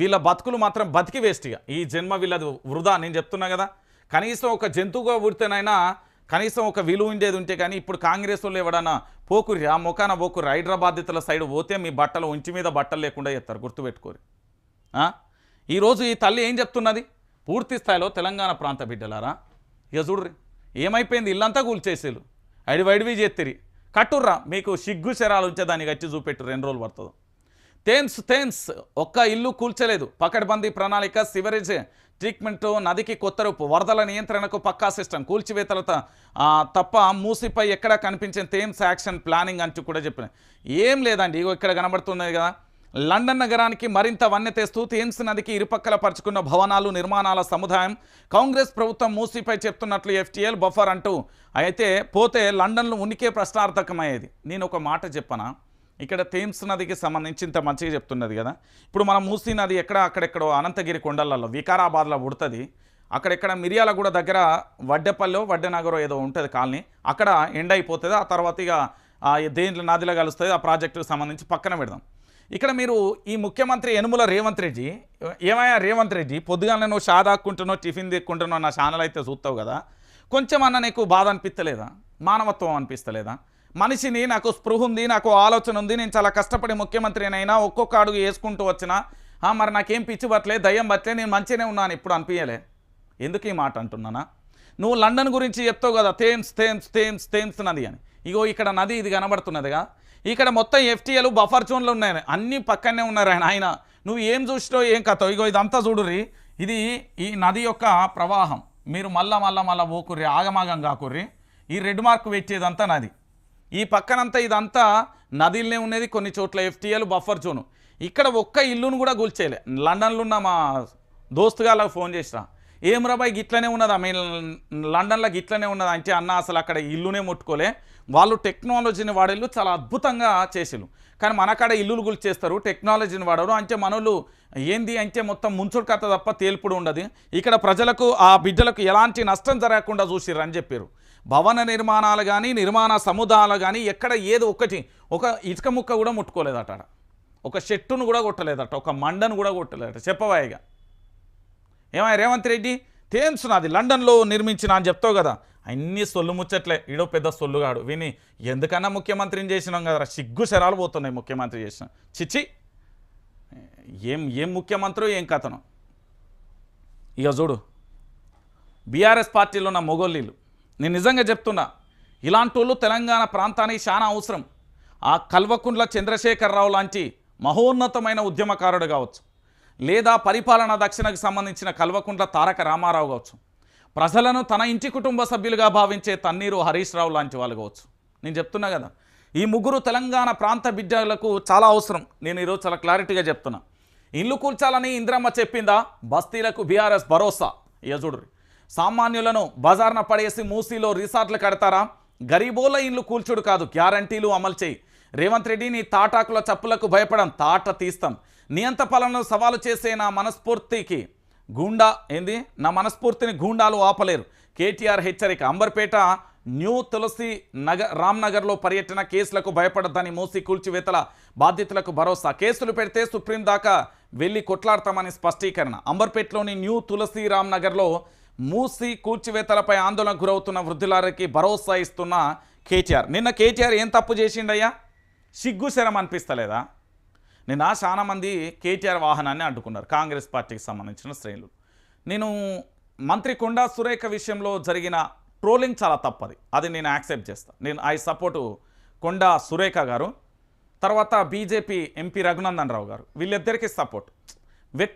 వీళ్ళ బతుకులు మాత్రం బతికి వేస్ట్గా ఈ జన్మ వీళ్ళది వృధా నేను చెప్తున్నా కదా. కనీసం ఒక జంతువుగా పుడితేనైనా కనీసం ఒక విలువ ఉండేది ఉంటే కానీ ఇప్పుడు కాంగ్రెస్ వాళ్ళు ఎవడన్నా పోకురి ఆ ముఖాన పోకురి హైదరాబాద్తుల సైడ్ పోతే మీ బట్టలు ఉంచి మీద బట్టలు లేకుండా చెప్తారు గుర్తుపెట్టుకోరు. ఈరోజు ఈ తల్లి ఏం చెప్తున్నది? పూర్తి స్థాయిలో తెలంగాణ ప్రాంత బిడ్డలారా ఇక చూడ్రి ఏమైపోయింది? ఇల్లంతా కూల్చేసేలు. అడి వైడివి చేత్తిరి. కట్టుర్రా మీకు సిగ్గు శరాలు ఉంచే దానికి వచ్చి చూపెట్టు రెండు రోజులు పడుతుంది. తేన్స్ తేన్స్ ఒక్క ఇల్లు కూల్చలేదు. పకడ్బందీ ప్రణాళిక సివరేజ్ ట్రీట్మెంట్ నదికి కొత్త రూపు. వరదల నియంత్రణకు పక్కా సిస్టమ్ కూల్చివేతల తప్ప మూసిపై ఎక్కడ కనిపించిన తేమ్స్ యాక్షన్ ప్లానింగ్ అంటూ కూడా చెప్పిన. ఏం లేదండి ఇగో ఇక్కడ కనబడుతున్నది కదా. లండన్ నగరానికి మరింత వన్నె తెస్తూ థేమ్స్ నదికి ఇరుపక్కల పరుచుకున్న భవనాలు నిర్మాణాల సముదాయం. కాంగ్రెస్ ప్రభుత్వం మూసీపై చెప్తున్నట్లు ఎఫ్టీఎల్ బఫర్ అంటూ. అయితే పోతే లండన్లో ఉనికే ప్రశ్నార్థకమయ్యేది. నేను ఒక మాట చెప్పనా? ఇక్కడ థేమ్స్ నదికి సంబంధించి ఇంత మంచిగా చెప్తున్నది కదా. ఇప్పుడు మనం మూసీ నది ఎక్కడ అక్కడెక్కడో అనంతగిరి కొండలలో వికారాబాద్లో పుడుతుంది. అక్కడెక్కడ మిర్యాలగూడ దగ్గర వడ్డెపల్లో వడ్డెనగరో ఏదో ఉంటుంది కాలనీ. అక్కడ ఎండ్ అయిపోతుంది. ఆ తర్వాత ఇక దేంట్లో నదిలో కలుస్తుంది. ఆ ప్రాజెక్టుకు సంబంధించి పక్కన పెడదాం. ఇక్కడ మీరు ఈ ముఖ్యమంత్రి యనుమల రేవంత్ రెడ్డి ఏమయ్యా రేవంత్ రెడ్డి? పొద్దుగానే నువ్వు షాదాక్కుంటున్నావు టిఫిన్ దిక్కుంటున్నావు నా ఛానల్ అయితే చూస్తావు కదా. కొంచెం అన్న నీకు బాధ అనిపిస్తలేదా? మానవత్వం అనిపిస్తలేదా? మనిషిని నాకు స్పృహ ఉంది నాకు ఆలోచన ఉంది నేను చాలా కష్టపడి ముఖ్యమంత్రినైనా ఒక్కొక్క అడుగు వేసుకుంటూ వచ్చినా "ఆ, మరి నాకేం పిచ్చి పట్టలే దయ్యం పట్టలే నేను మంచిగానే ఉన్నాను ఇప్పుడు అనిపించలే ఎందుకు ఈ మాట అంటున్నానా? నువ్వు లండన్ గురించి చెప్తావు కదా థేమ్స్ థేమ్స్ థేమ్స్ థేమ్స్ నది అని. ఇగో ఇక్కడ నది ఇది కనబడుతున్నదిగా. ఇక్కడ మొత్తం ఎఫ్టీఏలు బఫర్ జోన్లు ఉన్నాయి అన్నీ పక్కనే ఉన్నారు ఆయన ఆయన. నువ్వు ఏం చూసినావు ఏం కథ ఇగో ఇదంతా చూడుర్రి. ఇది ఈ నది యొక్క ప్రవాహం. మీరు మళ్ళా మళ్ళా మళ్ళా ఓకుర్రి ఆగమాగం కాకుర్రి. ఈ రెడ్ మార్క్ పెట్టేదంతా నది. ఈ పక్కనంతా ఇదంతా నదిలనే ఉన్నది కొన్ని చోట్ల ఎఫ్టీఎల్ బఫర్ జోను. ఇక్కడ ఒక్క ఇల్లును కూడా కూల్చేయలే లండన్లో ఉన్న మా దోస్తుగాళ్ళకి ఫోన్ చేసిన. ఏం రాబాయ్ గిట్లనే ఉన్నదా? మీ లండన్లో గిట్లనే ఉన్నదా? అంటే అన్న అసలు అక్కడ ఇల్లునే ముట్టుకోలే. వాళ్ళు టెక్నాలజీని వాడేళ్ళు చాలా అద్భుతంగా చేసిళ్ళు. కానీ మనకాడ ఇల్లులు గుల్చేస్తారు టెక్నాలజీని వాడరు. అంటే మనోళ్ళు ఏంది అంటే మొత్తం ముంచుడు కథ తప్ప తేల్పుడు ఉండదు. ఇక్కడ ప్రజలకు ఆ బిడ్డలకు ఎలాంటి నష్టం జరగకుండా చూసిర్రు అని చెప్పారు భవన నిర్మాణాలు కానీ నిర్మాణ సముదాయాలు కానీ ఎక్కడ ఏదో ఒకటి ఒక ఇటుక ముక్క కూడా ముట్టుకోలేదట ఒక చెట్టును కూడా కొట్టలేదట ఒక మండను కూడా కొట్టలేదట. చెప్పవాయిగా ఏమయ్య రేవంత్ రెడ్డి? థేమ్స్ నాది లండన్లో నిర్మించిన అని చెప్తావు కదా. అన్ని సొల్లు ముచ్చట్లే. ఈడో పెద్ద సొల్లుగాడు విని ఎందుకన్నా ముఖ్యమంత్రిని చేసినాం కదరా? సిగ్గు శరాలు పోతున్నాయి ముఖ్యమంత్రి చేసిన. చిచ్చి. ఏం ఏం ముఖ్యమంత్రి ఏం కథను. ఇక చూడు. బీఆర్ఎస్ పార్టీలో ఉన్న మొగోళ్ళీలు నేను నిజంగా చెప్తున్నా ఇలాంటి వాళ్ళు తెలంగాణ ప్రాంతానికి చాలా అవసరం. ఆ కల్వకుండ్ల చంద్రశేఖరరావు లాంటి మహోన్నతమైన ఉద్యమకారుడు కావచ్చు లేదా పరిపాలన దక్షిణకు సంబంధించిన కల్వకుంట్ల తారక రామారావు కావచ్చు ప్రజలను తన ఇంటి కుటుంబ సభ్యులుగా భావించే తన్నీరు హరీష్ రావు లాంటి వాళ్ళు కావచ్చు. నేను చెప్తున్నా కదా ఈ ముగ్గురు తెలంగాణ ప్రాంత బిడ్డలకు చాలా అవసరం. నేను ఈరోజు చాలా క్లారిటీగా చెప్తున్నా. ఇల్లు కూల్చాలని ఇంద్రమ్మ చెప్పిందా? బస్తీలకు బీఆర్ఎస్ భరోసా. యజుడు సామాన్యులను బజార్న పడేసి మూసీలో రిసార్ట్లు కడతారా? గరీబోల ఇల్లు కూల్చుడు కాదు గ్యారంటీలు అమలు చేయి. రేవంత్ రెడ్డి నీ తాటాకుల చప్పులకు భయపడం తాట తీస్తాం. నియంత పాలనను సవాలు చేసే నా మనస్ఫూర్తికి గూండా ఏంది? నా మనస్ఫూర్తిని గూండాలు ఆపలేరు. కేటీఆర్ హెచ్చరిక అంబర్పేట న్యూ తులసి నగర్ రామ్నగర్లో పర్యటన కేసులకు భయపడద్దని మూసి కూల్చివేతల బాధితులకు భరోసా. కేసులు పెడితే సుప్రీం దాకా వెళ్ళి కొట్లాడతామని స్పష్టీకరణ. అంబర్పేటలోని న్యూ తులసి రామ్నగర్లో మూసి కూర్చివేతలపై ఆందోళన గురవుతున్న వృద్ధులారికి భరోసా ఇస్తున్న కేటీఆర్. నిన్న కేటీఆర్ ఏం తప్పు చేసిండయ్యా? సిగ్గు శరం అనిపిస్తలేదా? నిన్న చాలామంది కేటీఆర్ వాహనాన్ని అడ్డుకున్నారు కాంగ్రెస్ పార్టీకి సంబంధించిన శ్రేణులు. నేను మంత్రి కొండా సురేఖ విషయంలో జరిగిన ట్రోలింగ్ చాలా తప్పది. అది నేను యాక్సెప్ట్ చేస్తాను నేను ఐ సపోర్టు కొండా సురేఖ గారు తర్వాత బీజేపీ ఎంపీ రఘునందన్ రావు గారు. వీళ్ళిద్దరికీ సపోర్ట్. వ్యక్తి